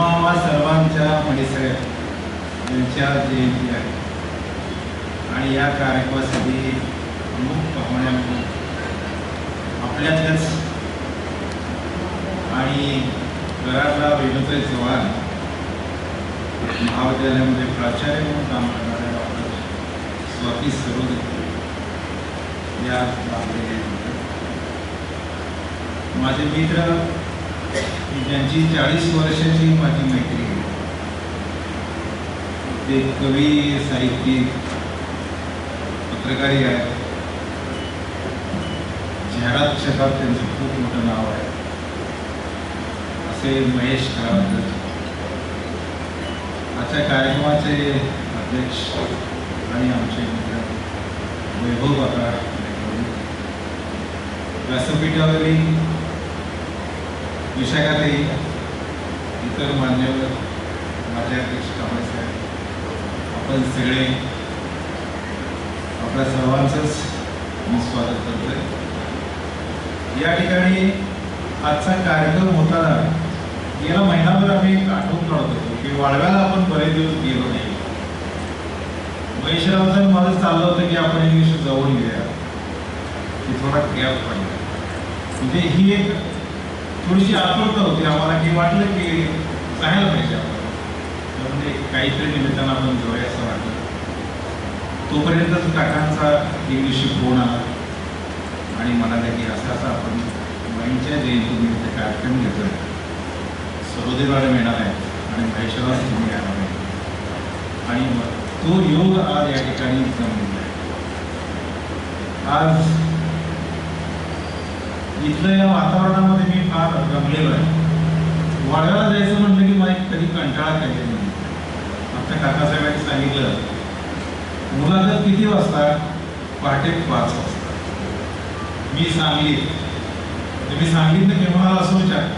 तुम्हा सर्वांच्या परिसरात यांच्या जयंती आहे. आणि या कार्यक्रमासाठी प्रमुख पाहुण्या म्हणून आपल्यातल्याच आणि घरातला वेणुताई चव्हाण महाविद्यालयामध्ये प्राचार्य म्हणून काम करणाऱ्या डॉक्टर स्वाती सरोदे या आपले माझे मित्र ज्यांची चाळीस वर्षाची माझी मैत्री आहे. ते कवी साहित्यिक पत्रकारी आहेत. जाहिरात क्षेत्रात त्यांचं खूप मोठं नाव आहे. असे महेश करावकर आजच्या कार्यक्रमाचे अध्यक्ष आणि आमचे मित्र वैभव काका व्यासपीठावरील विशाखाताई इतर मान्यवर माझे अध्यक्ष कांबळे आपण सगळे आपल्या सर्वांचंच मी स्वागत करतोय. या ठिकाणी आजचा कार्यक्रम होताना गेला महिनाभर आम्ही एक आठवण काढत होतो की वाळव्याला आपण बरेच दिवस गेलो नाही. महेशरावचं माझं चाललं होतं की आपण एक दिवशी जाऊन घेऊया की थोडा गॅप पडला म्हणजे ही एक थोडीशी आतुरता होती. आम्हाला की वाटलं की सांगायला पाहिजे आपण म्हणजे काहीतरी निमित्तानं आपण जाऊया असं वाटलं. तोपर्यंतच काकांचा एक दिवशी फोन आला. आणि म्हणाले की असं असं आपण माईंच्या जयंतीनिमित्त कार्यक्रम घेतोय. सरोदेवाला मिळणार आहे. आणि महेश्वरास तुम्ही येणार आहे. आणि मग तो योग आज या ठिकाणी जमलेला आहे आज इथलं या वातावरणामध्ये मी फार रमलेलो आहे. वाड्याला जायचं म्हटलं की मला कधी कंटाळा केलेला नाही आमच्या काकासाहेबांनी सांगितलं मुलाखत किती वाजता पहाटे पाच वाजता मी सांगली तर मी सांगितलं की मला असं विचार.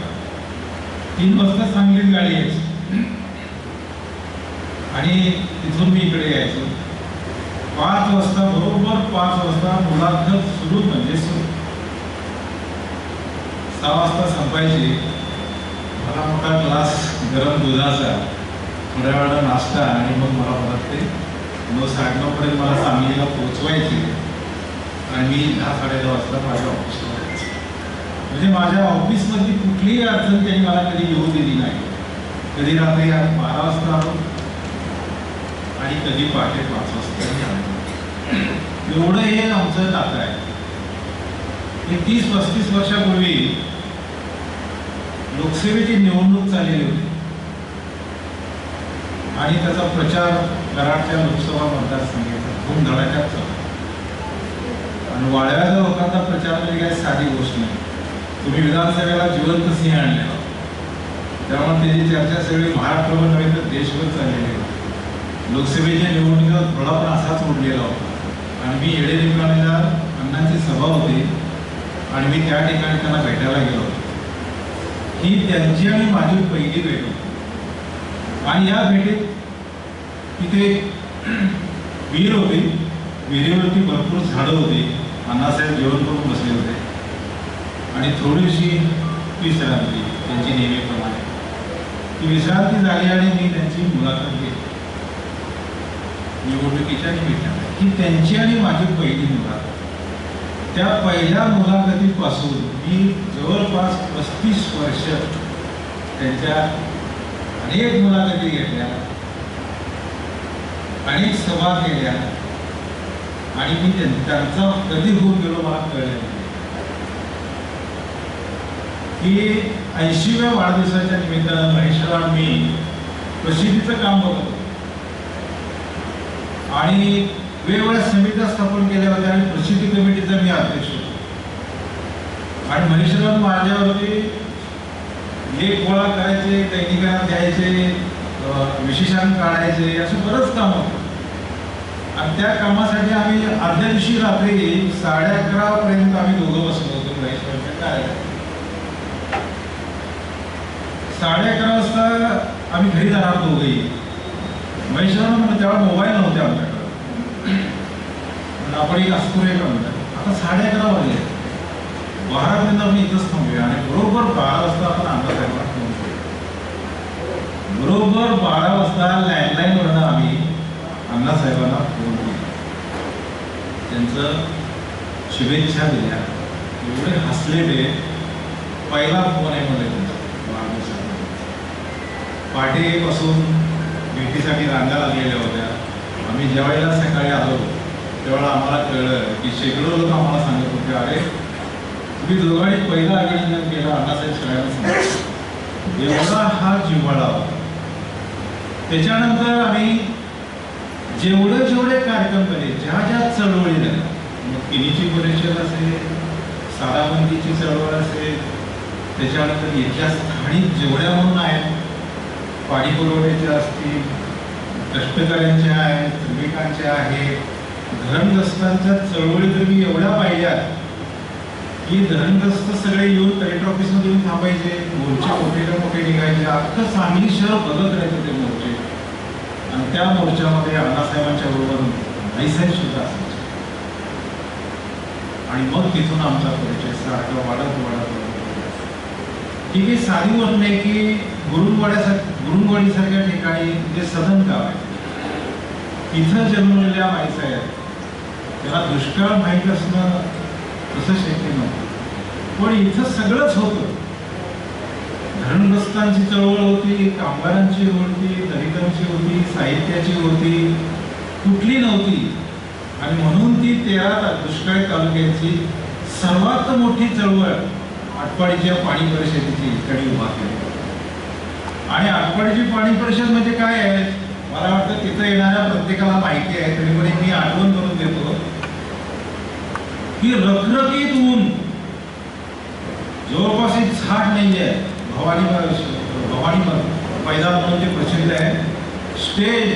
तीन वाजता सांगलीत गाडी यायची. आणि तिथून मी इकडे यायचो. पाच वाजता बरोबर पाच वाजता मुलाखत सुरू म्हणजे सुरू. सहा वाजता संपायची. मला मोठा ग्लास गरम दुधाचा थोड्या वेळा नाश्ता आणि मग मला परत ते नऊ साडेनऊपर्यंत मला सांगलीला पोचवायची आणि मी दहा साडे दहा वाजता माझ्या ऑफिसला जायचं. म्हणजे माझ्या ऑफिसमधली कुठलीही अडचण त्यांनी मला कधी येऊ दिली नाही. कधी रात्री बारा वाजता आलो. आणि कधी पहाटे पाच वाजता एवढं हे आमचं नातं आहे. हे तीस पस्तीस वर्षापूर्वी लोकसेवेची निवडणूक चाललेली होती. आणि त्याचा प्रचार कराडच्या लोकसभा मतदारसंघाचा खूप धडाक्यात चालू आणि वाळव्याच्या लोकांचा प्रचार म्हणजे काही साधी गोष्ट नाही. तुम्ही विधानसभेला जिवंत सिंह आणले त्यामुळे त्याची चर्चा सगळी महाराष्ट्रभर नव्हे तर देशभर चाललेली होती लोकसभेच्या निवडणुकीवर थोडा पण असाच उडलेला होता. आणि मी येडे निंबाणीला अण्णांची सभा होती आणि मी त्या ठिकाणी त्यांना भेटायला गेलो. ही त्यांची आणि माझी पहिली भेट होती. आणि या भेटीत तिथे विहीर होती. विहिरीवरती भरपूर झाडं होती. अण्णासाहेब जेवण करून बसले होते. आणि थोडीशी विश्रांती त्यांची नेहमीप्रमाणे. ती विश्रांती झाली आणि मी त्यांची मुलाखत घेतली. निवडणुकीच्या निमित्ताने. ही त्यांची आणि माझी पहिली मुलाखत. त्या पहिल्या मुलाखतीपासून मी जवळपास पस्तीस वर्ष त्यांच्या अनेक मुलाखती घेतल्या अनेक सभा केल्या आणि मी त्यांचा कधी होऊन गेलो मला कळलं की ऐंशीव्या वाढदिवसाच्या निमित्तानं महेशला मी प्रसिद्धीचं काम बघत आणि वेगवेगळ्या समित्या स्थापन केल्या होत्या आणि प्रसिद्धी कमिटीचा मी अध्यक्ष होतो. आणि महेशराव माझ्यावरती लेख गोळा करायचे दैनिकांना द्यायचे विशेषण विशेषांक काढायचे असं बरंच काम होतं. आणि त्या कामासाठी आम्ही अर्ध्या दिवशी रात्री साडे अकरा पर्यंत आम्ही दोघं बसलो होतो महेश्वरच्या कार्यालयात. साडे अकरा वाजता आम्ही घरी जाणार दोघंही. महेश्वर म्हणलं त्यावेळेला मोबाईल नव्हते आमच्याकडे. आपण एक असतो का म्हणतात? आता साडे अकरा वाजले. बारापर्यंत आपण इथंच थांबूया. आणि बरोबर बारा वाजता आपण अंदाज बरोबर बारा वाजता लँडलाईनवरनं आम्ही अण्णासाहेबांना फोन केला. त्यांचं शुभेच्छा दिल्या. एवढे हसले ते. पहिला फोन आहे मला त्यांचा वाढदिवसाचा पहाटेपासून भेटीसाठी रांगा लागलेल्या होत्या. आम्ही जेवायला सकाळी आलो तेव्हा आम्हाला कळलं की शेकडो लोक आम्हाला सांगत होते अरे तुम्ही दोघांनी पहिलं अभिनंदन केलं अण्णासाहेब सगळ्यांना सांगितलं. एवढा हा जिव्हाळा होता. त्याच्यानंतर आम्ही जेवढे जेवढे कार्यक्रम केले ज्या ज्या चळवळी झाल्या मग किनीची परिषद असेल साराबंदीची चळवळ असेल त्याच्यानंतर इथल्या स्थानिक जेवढ्या म्हणून आहेत पाणी पुरवठ्याच्या असतील कष्टकऱ्यांच्या आहेत श्रमिकांच्या आहेत धरणग्रस्तांच्या चळवळी तर मी एवढ्या पाहिल्या की धरणग्रस्त सगळे येऊन कलेक्टर ऑफिसमध्ये येऊन थांबायचे मोर्चे मोठे मोठे निघायचे अख्खं सांगली शहर बघत राहायचं ते मोर्चे. आणि त्या मोर्चामध्ये अण्णासाहेबांच्या बरोबर नाईसाहेब सुद्धा असायचे. आणि मग तिथून आमचा परिचय सारखा वाढत वाढत वाढत ही साधी गोष्ट नाही की गुरुवाड्यासाठी गुरुंगवाडीसारख्या ठिकाणी जे सदन गाव आहे तिथं जन्मलेल्या माईसाहेब त्यांना दुष्काळ माहीत असणं तसं शक्य नव्हतं. पण इथं सगळंच होतं. धरणग्रस्तांची चळवळ होती कामगारांची होती दलितांची होती साहित्याची होती कुठली नव्हती. आणि म्हणून ती तेरा दुष्काळ दुष्काळी तालुक्याची सर्वात मोठी चळवळ आटपाडीच्या पाणी परिषदेची त्यांनी उभा केली. आणि आटपाडीची पाणी परिषद म्हणजे काय आहे? मला वाटतं तिथं येणाऱ्या प्रत्येकाला माहिती आहे तरी पण मी आठवण करून देतो. की रखरखीत ऊन जवळपास एक झाड नाही आहे. भवानी भवानी पैदा म्हणून ते प्रसिद्ध आहे. स्टेज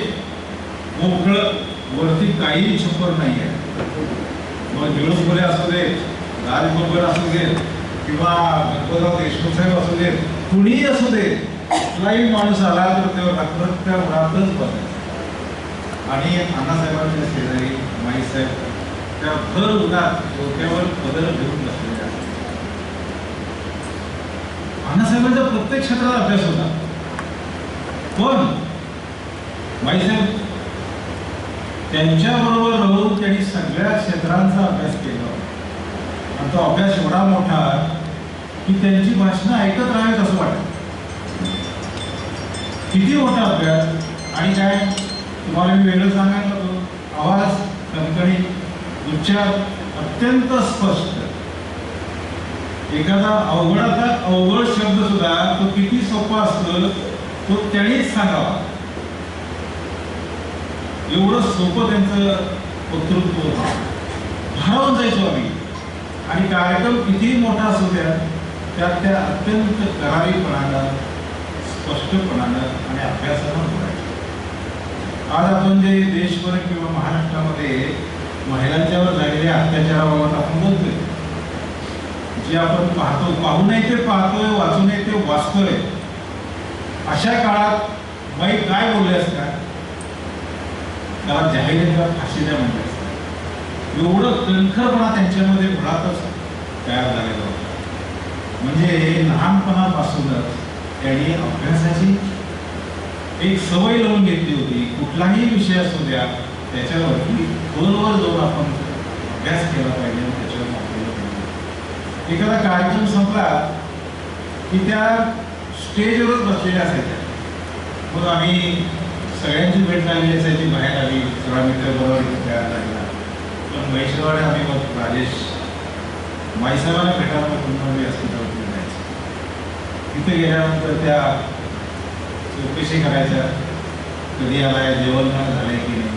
मोकळं वरती काही छप्पर नाही आहे. मग दिवस असू दे राजबरोबर असू दे किंवा गणपतराव देशमुख साहेब असू दे कुणीही असू दे कुठलाही माणूस आला तर तेव्हा रखरख त्या बघायचं आणि अण्णासाहेबांच्या शेजारी माईसाहेब त्या भर उन्हात डोक्यावर पदर घेऊन बसलेले आहेत. अण्णासाहेबांचा प्रत्येक क्षेत्रात अभ्यास होता. पण माईसाहेब त्यांच्याबरोबर राहून त्यांनी सगळ्या क्षेत्रांचा अभ्यास केला. आणि तो अभ्यास एवढा मोठा की त्यांची भाषणं ऐकत राहावीत असं वाटतं. किती मोठा अभ्यास? आणि काय? तुम्हाला मी वेगळं सांगायला लागलो. आवाज कणकणी उच्चार अत्यंत स्पष्ट. एखादा अवघडाचा अवघड शब्द सुद्धा तो किती सोपा असतो तो त्यानेच सांगावा. एवढं सोपं त्यांचं वक्तृत्व होतं. जायचो आम्ही. आणि कार्यक्रम कितीही मोठा असू द्या त्यात त्या अत्यंत करावीपणाला स्पष्टपणानं आणि अभ्यासानं बोलायचं. आज आपण जे देशभर किंवा महाराष्ट्रामध्ये महिलांच्यावर झालेल्या अत्याचाराबाबत आपण बोलतोय. जे आपण पाहतो पाहू नये ते पाहतोय वाचू नये ते वाचतोय. अशा काळात बाई काय बोलले असतात? त्याला जाहिरात फाशी द्या म्हणजे असतात. एवढं कणखरपणा त्यांच्यामध्ये मुळातच तयार झालेला होता. म्हणजे लहानपणापासूनच त्यांनी अभ्यासाची एक सवय लावून घेतली होती. कुठलाही विषय असू द्या त्याच्यावरती खोलवर जाऊन आपण अभ्यास केला पाहिजे त्याच्यावर आपल्याला पाहिजे. एखादा कार्यक्रम संपला की त्या स्टेजवरच बसलेल्या असायच्या. मग आम्ही सगळ्यांची भेट झालेली असायची बाहेर आली सोळा मीटर बरोबर तयार झालेला पण महेश्वरवाडे आम्ही मग राजेश माईसाहेबांना भेटायला पण मी असतो तिथे गेल्यानंतर त्या चौकशी करायच्या कधी आलाय जेवण झालंय की नाही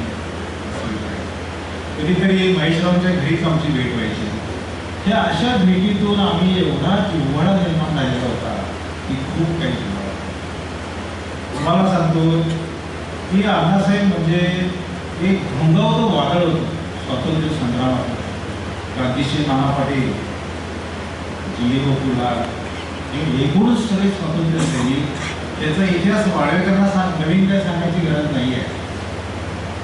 कधीतरी महेशरावच्या घरीच आमची भेट व्हायची. ह्या अशा भेटीतून आम्ही एवढा जिव्हाळा निर्माण झालेला होता की खूप काही तुम्हाला सांगतो की अण्णासाहेब म्हणजे एक भंगावतं वादळ होतं स्वातंत्र्य संग्रामात क्रांतिश्री नाना पाटील जिलिबो एकूणच सगळे स्वातंत्र्य सैनिक त्याचा इतिहास वाळवेकरांना सांग नवीन काय सांगायची गरज नाही आहे.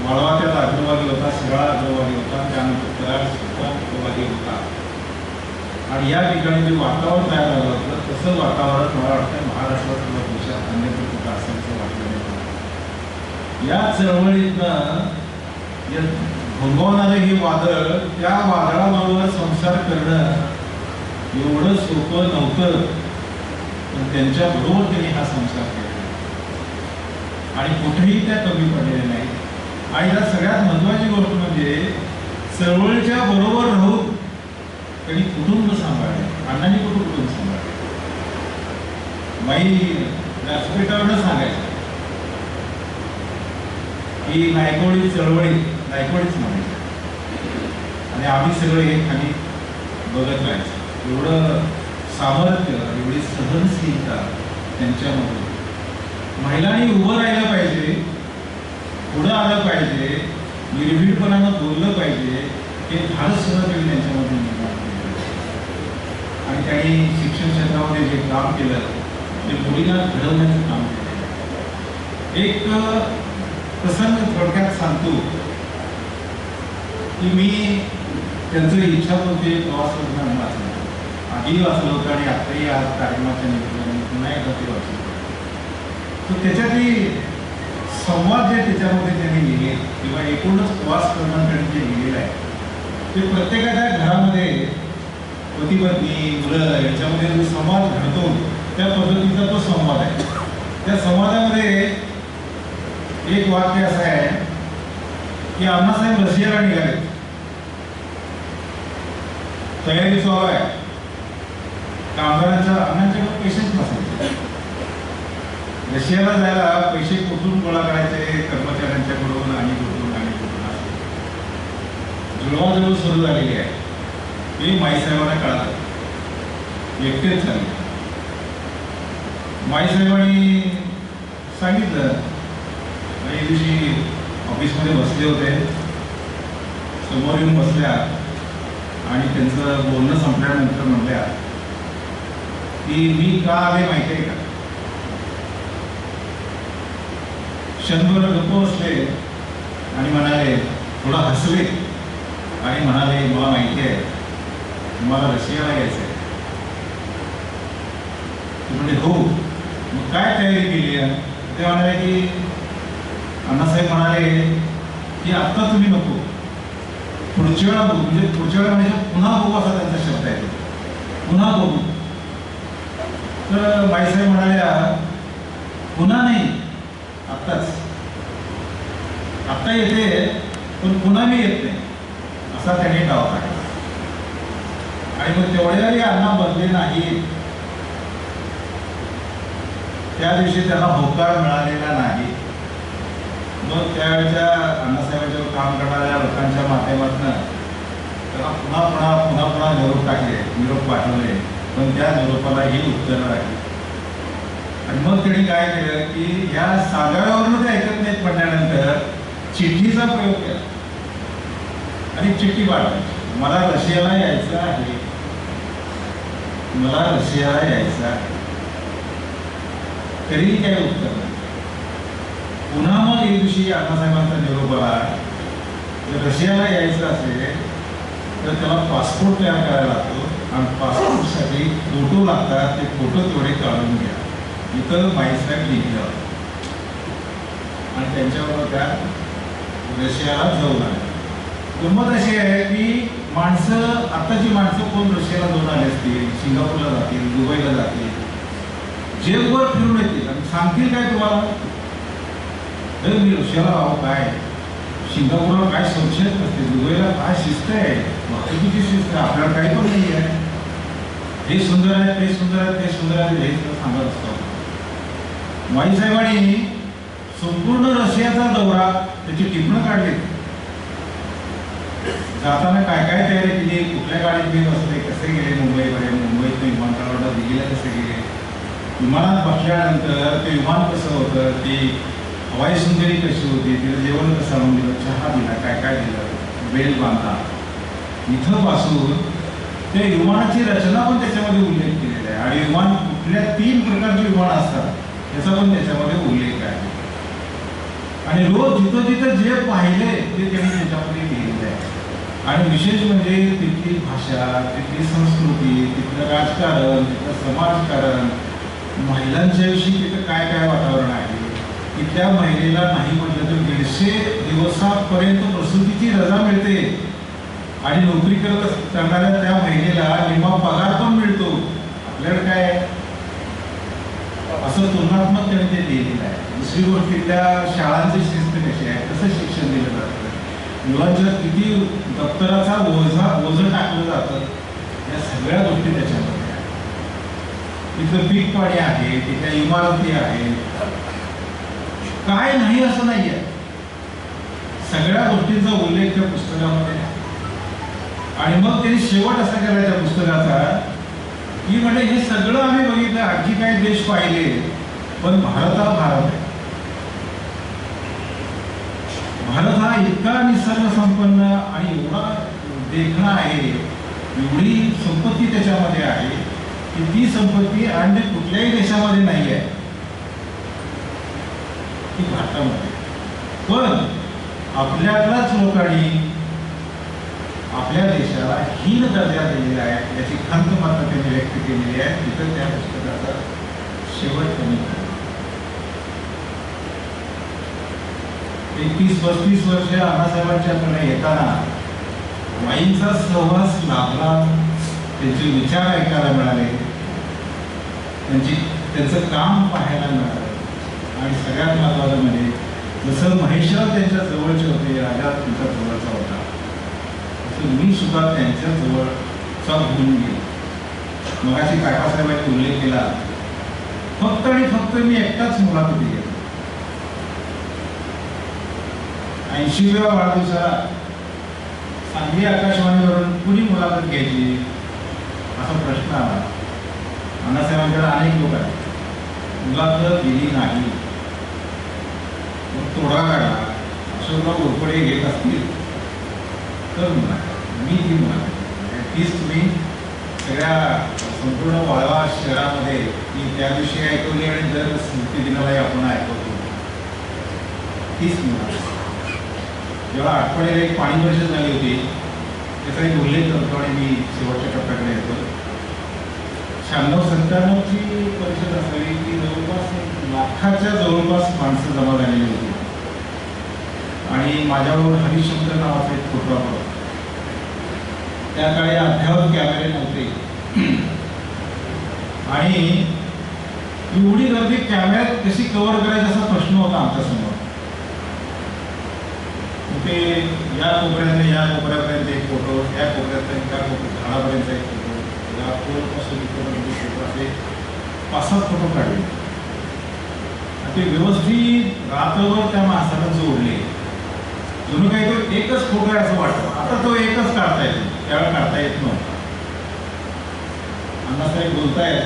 वाळवा त्यात अग्रवादी होता शिराळा अग्रवादी होता त्यानंतर कराड सुद्धा अग्रवादी होता. आणि या ठिकाणी जे वातावरण तयार झालं होतं तसं वातावरण मला वाटतं महाराष्ट्रात किंवा देशात अन्यत्र कुठं असल्याचं वाटलं या चळवळीतनं जे हे वादळ त्या वादळाबरोबर संसार करणं एवढं सोपं नव्हतं. पण त्यांच्या बरोबर त्यांनी हा संसार केला. आणि कुठेही त्या कमी पडलेल्या नाहीत. आणि या सगळ्यात महत्वाची गोष्ट म्हणजे चळवळीच्या बरोबर राहून त्यांनी कुटुंब सांभाळले. अण्णांनी कुठं कुटुंब सांभाळले. बाई व्यासपीठावरनं सांगायचं. की नायकवडी चळवळी नायकवडीच म्हणायची. आणि आम्ही सगळे खाली बघत राहायचं. एवढं सामर्थ्य एवढी सहनशीलता त्यांच्यामध्ये. महिलांनी उभं राहिलं पाहिजे पुढं आलं पाहिजे निर्भीडपणानं बोललं पाहिजे हे धाडस सुद्धा त्यांच्यामध्ये निर्माण केलं आणि त्यांनी शिक्षण क्षेत्रामध्ये जे काम केलं ते मुलींना घडवण्याचं काम केलं. एक प्रसंग थोडक्यात सांगतो. की मी त्यांचं इच्छा होते प्रवास करणार वाचलं. आधी वाचलं होतं आणि आताही आज कार्यक्रमाच्या निमित्ताने पुन्हा एकदा ते वाचलं तर त्याच्यातली संवाद जे त्याच्यामध्ये त्यांनी लिहिले किंवा एकूणच प्रवास करणं त्यांनी जे लिहिलेलं आहे ते प्रत्येकाच्या घरामध्ये पती पत्नी मुलं याच्यामध्ये जो संवाद घडतो त्या पद्धतीचा तो संवाद आहे. त्या संवादामध्ये एक वाक्य असं आहे की अण्णासाहेब रशियाला निघाले तयारी स्वभाव आहे. कामगारांच्या अण्णांच्याकडे पेशंट नसायचे रशियाला जायला पैसे कुठून गोळा करायचे? कर्मचाऱ्यांच्याकडून आणि कुठून आणि कुठून असे जुळवाजुळव सुरू झालेली आहे. हे माईसाहेबांना कळालं. एकटेच झाले. माईसाहेबांनी सांगितलं एक दिवशी ऑफिसमध्ये बसले होते. समोर येऊन बसल्या आणि त्यांचं बोलणं संपल्यानंतर म्हटल्या की मी का आले माहिती आहे का? क्षणभर गप्प बसले आणि म्हणाले थोडं हसले आणि म्हणाले मला माहिती आहे तुम्हाला रशियाला यायचं आहे ते म्हणजे हो. मग काय तयारी केली? आहे ते म्हणाले की अण्णासाहेब म्हणाले की आत्ता तुम्ही नको. पुढच्या वेळा बघू. म्हणजे पुढच्या वेळा म्हणजे पुन्हा बघू असा त्यांचा शब्द आहे पुन्हा बघू. तर बाईसाहेब म्हणाल्या पुन्हा नाही आत्ताच. आत्ता येते पण पुन्हा मी येत नाही. असा त्याने डाव काढला. आणि मग तेवढ्याही अण्णा बदले नाही त्या दिवशी त्यांना होकार मिळालेला नाही. मग त्यावेळेच्या अण्णासाहेबांच्यावर काम करणाऱ्या लोकांच्या माध्यमातून त्याला पुन्हा पुन्हा पुन्हा पुन्हा निरोप टाकले निरोप पाठवले. पण त्या निरोपाला ही उत्तरं आहे आणि मग त्यांनी काय केलं की ह्या सागरावरून ते ऐकत नाहीत म्हणल्यानंतर चिठ्ठीचा प्रयोग केला. आणि चिठ्ठी पाठवायची. मला रशियाला यायचं आहे. मला रशियाला यायचं आहे. तरीही काही उत्तर नाही. पुन्हा मग एक दिवशी अण्णासाहेबांचा निरोप आला जर रशियाला यायचं असेल तर त्याला पासपोर्ट तयार करायला लागतो. आणि पासपोर्टसाठी फोटो लागतात ते फोटो तेवढे काढून घ्या. इथं माईसाहेब लिहिलं. आणि त्यांच्यावर त्या रशियाला जाऊन आले. गंमत अशी आहे की माणसं आत्ताची माणसं कोण रशियाला जाऊन आले असतील सिंगापूरला जातील दुबईला जातील जगभर फिरून येतील. आणि सांगतील काय तुम्हाला? तर मी रशियाला राहू काय? सिंगापूरला काय संशयच नसते. दुबईला काय शिस्त आहे? वाहतुकीची शिस्त आहे. आपल्याला काही पण नाही आहे. हे सुंदर आहे ते सुंदर आहे ते सुंदर आहे हे सगळं सांगत असतो. माईसाहेबांनी संपूर्ण रशियाचा दौरा त्याची टिपणं काढली. जाताना काय काय तयारी केली कुठल्या गाडीत गेले बसले कसे गेले मुंबईकडे मुंबईत विमानतळावर दिल्लीला कसे गेले? विमानात बसल्यानंतर ते विमान कसं होतं ती हवाई सुंदरी कशी होती तिला जेवण कसं आणून दिलं चहा दिला काय काय दिलं बेल बांधला. इथं पासून ते विमानाची रचना पण त्याच्यामध्ये उल्लेख केलेला आहे. आणि विमान कुठल्या तीन प्रकारचे विमान असतात त्याचा पण त्याच्यामध्ये उल्लेख आहे. आणि रोज जिथं जिथं जे पाहिले ते त्यांनी त्याच्यामध्ये लिहिलेलं आहे. आणि विशेष म्हणजे तिथली भाषा तिथली संस्कृती तिथलं राजकारण तिथलं समाजकारण महिलांच्या विषयी तिथं काय काय वातावरण आहे की त्या महिलेला नाही म्हटलं तर दीडशे दिवसापर्यंत प्रसूतीची रजा मिळते. आणि नोकरी करत करणाऱ्या त्या आणि मग पगार पण मिळतो. आपल्याकडे काय? असं तुलनात्मक त्यांनी ते लिहिलेलं आहे. दुसरी गोष्ट त्या शाळांची शिस्त कशी आहे? कसं शिक्षण दिलं जातं? मुलांच्या किती दप्तराचा ओझा ओझं टाकलं जातं? या सगळ्या गोष्टी त्याच्यामध्ये तिथं पीक पाणी आहे तिथल्या इमारती आहेत. काय नाही असं नाही आहे सगळ्या गोष्टींचा उल्लेख त्या पुस्तकामध्ये आहे आणि मग त्यांनी शेवट असा केला त्या पुस्तकाचा. की म्हणजे हे सगळं आम्ही बघितलं आणखी काही देश पाहिले पण भारत हा भारत आहे. भारत हा इतका निसर्ग संपन्न आणि एवढा देखणा आहे एवढी संपत्ती त्याच्यामध्ये आहे की ती संपत्ती अन्य कुठल्याही देशामध्ये नाही आहे. ती भारतामध्ये. पण आपल्यालाच लोकांनी आपल्या देशाला हीन दर्जा दिलेला आहे याची खंत मात्र त्यांनी व्यक्त केलेली आहे. तिथं त्या पुस्तकाचा शेवट त्यांनी एकतीस पस्तीस वर्ष अण्णासाहेबांच्याकडे येताना वाईंचा सहवास लाभला. त्यांचे विचार ऐकायला मिळाले. त्यांची त्यांचं काम पाहायला मिळालं. आणि सगळ्यात महत्वाचं म्हणजे जसं महेश्वर त्यांच्या जवळचे होते राजा त्यांच्या जवळचा होता. तुम्ही सुद्धा त्यांच्या जवळचा होऊन गेलो मगाशी काकासाहेबांनी उल्लेख केला फक्त आणि फक्त मी एकटाच मुलाखती घेतो ऐंशीव्या वाढदिवसाला सांगली आकाशवाणीवरून कुणी मुलाखत घ्यायची? असा प्रश्न आला. अण्णासाहेबांकडे अनेक लोक आहेत. मुलाखत दिली नाही. मग तोडा काढा. अशोकराव घोरपडे घेत असतील तर मुलाखत मी ती मुलाखत तीच तुम्ही सगळ्या संपूर्ण वाळवा शहरामध्ये ती त्या दिवशी ऐकवली आणि दर स्मृती दिनालाही आपण ऐकवतो. तीच मुलाखत जेव्हा आठवड्याला एक पाणी परिषद झाली होती त्याचा एक उल्लेख करतो आणि मी शेवटच्या टप्प्याकडे येतो. शहाण्णव सत्त्याण्णवची परिषद असावी की जवळपास एक लाखाच्या जवळपास माणसं जमा झालेली होती. आणि माझ्याबरोबर हरिशंकर नावाचा एक फोटोग्राफर होता. त्या काळी अद्यावत कॅमेरे नव्हते. आणि एवढी गर्दी कॅमेऱ्यात कशी कव्हर करायची असा प्रश्न होता आमच्यासमोर ते या कोपऱ्यातले या कोपऱ्यापर्यंत एक फोटो या कोपऱ्यापर्यंत त्या कोपऱ्यात झाडापर्यंत एक फोटो या पोलपासून इथपर्यंत फोटो असे पाच सात फोटो काढले. ते व्यवस्थित रात्रभर त्या माणसाला जोडले. जणू काही तो एकच फोटो आहे असं वाटतं. आता तो एकच काढता येतो. त्यावेळेला काढता येत नव्हता. अण्णासाहेब बोलतायत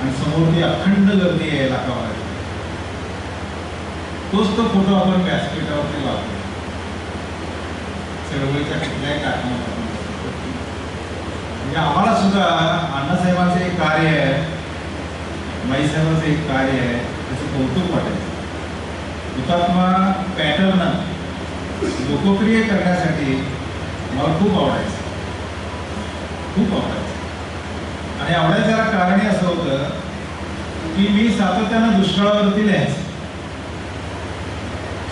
आणि समोर ती अखंड गर्दी आहे लाखावर तोच तो फोटो आपण व्यासपीठावरती लावतो. चळवळीच्या कुठल्याही कारणात आपण म्हणजे आम्हाला सुद्धा अण्णासाहेबांचं एक कार्य आहे. माईसाहेबांचं एक कार्य आहे. त्याचं कौतुक वाटायचं. हुतात्मा पॅटर्न लोकप्रिय करण्यासाठी मला खूप आवडायचं. खूप आवडायचं आणि आवडायचं याला कारण असं होतं की मी सातत्यानं दुष्काळावरती लिहायचं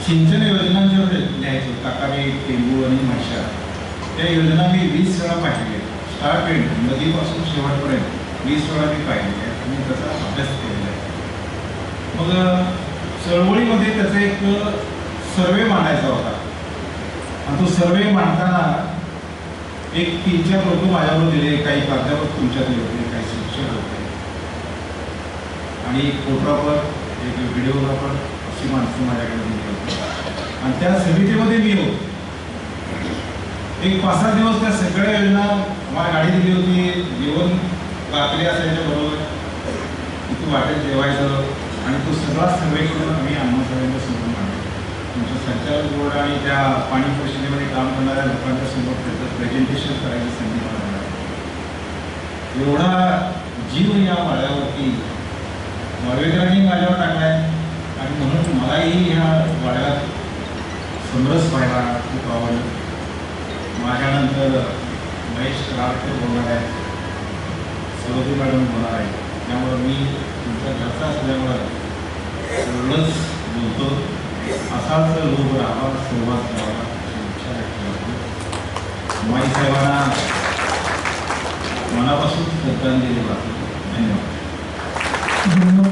सिंचन योजनांच्यावर लिहायचो काकाने टेंबू आणि म्हैशा त्या योजना मी वीस वेळा पाहिलेल्या स्टार्ट एंड नदीपासून शेवटपर्यंत वीस वेळा मी पाहिलेल्या आहेत आणि त्याचा अभ्यास केलेला आहे. मग चळवळीमध्ये त्याचा एक सर्वे मांडायचा होता. आणि तो सर्वे मांडताना एक तीन चार लोक माझ्यावर दिले काही प्राध्यापक तुमच्यातले होते काही शिक्षक होते आणि एक फोटोग्राफर एक व्हिडिओग्राफर अशी माणसं माझ्याकडे दिली होती. आणि त्या समितीमध्ये मी होतो. एक पाच सहा दिवस त्या सगळ्या योजना मला गाडी दिली होती जेवण रात्री असायच्या बरोबर. तिथं वाटेल जेवायचं. आणि तो सगळा सर्वे करून आम्ही अण्णासाहेबांच्या समोर तुमच्या संचालक बोर्ड आणि त्या पाणी परिषदेमध्ये काम करणाऱ्या लोकांच्या समोर त्याचं प्रेझेंटेशन करायची संधी मला मिळाली. एवढा जीव या वाड्यावरती वाळवेकरांनी माझ्यावर टाकलाय आणि म्हणून मलाही ह्या वाड्यात समरस व्हायला खूप आवडलं. माझ्यानंतर महेश रावकर बोलणार आहेत. सरोजी मॅडम बोलणार आहेत. त्यामुळं मी तुमच्या घरचा असल्यामुळं एवढंच बोलतो. असाच लोक राहावा सहवास करावा अशी इच्छा व्यक्त करतो माई साहेबांना मनापासून श्रद्धांजली वाटतो धन्यवाद.